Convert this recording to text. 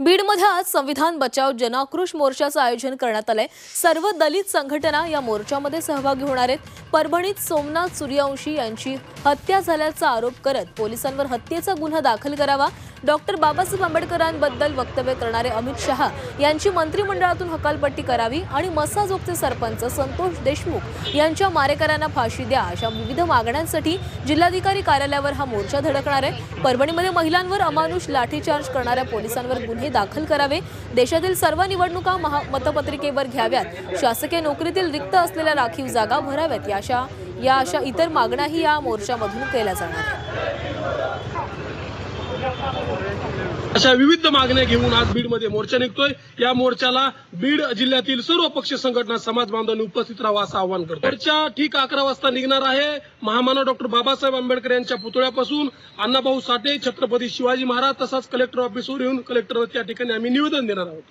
बीडमध्ये आज संविधान बचाव जनाक्रोश मोर्चाचं आयोजन करण्यात आलंय. सर्व दलित संघटना या मोर्चामध्ये सहभागी होणार आहेत. परभणीत सोमनाथ सूर्यवंशी यांची हत्या झाल्याचा आरोप करत पोलिसांवर हत्येचा गुन्हा दाखल करावा. डॉक्टर बाबासाहेब आंबेडकरांबद्दल वक्तव्य करणारे अमित शहा यांची मंत्रिमंडळातून हकालपट्टी करावी आणि मसाजोगचे सरपंच संतोष देशमुख यांच्या मारेकऱ्यांना फाशी द्या अशा विविध मागण्यांसाठी जिल्हाधिकारी कार्यालयावर हा मोर्चा धडकणार आहे. परभणीमध्ये महिलांवर अमानुष लाठीचार्ज करणाऱ्या पोलिसांवर गुन्हे दाखल करावे. देशातील सर्व निवडणुका महा मतपत्रिकेवर घ्याव्यात. शासकीय नोकरीतील रिक्त असलेल्या राखीव जागा भराव्यात. या अशा या अशा इतर मागण्याही या मोर्चामधून केल्या जाणार अशा विविध मागण्या घेऊन आज बीडमध्ये मोर्चा निघतोय. या मोर्चाला बीड जिल्ह्यातील सर्व पक्ष संघटना समाज बांधवांनी उपस्थित राहावा असं आवाहन करतो मोर्चा ठीक अकरा वाजता निघणार आहे. महामानव डॉक्टर बाबासाहेब आंबेडकर यांच्या पुतळ्यापासून अण्णाभाऊ साठे छत्रपती शिवाजी महाराज तसंच कलेक्टर ऑफिसवर येऊन कलेक्टर त्या ठिकाणी आम्ही निवेदन देणार आहोत.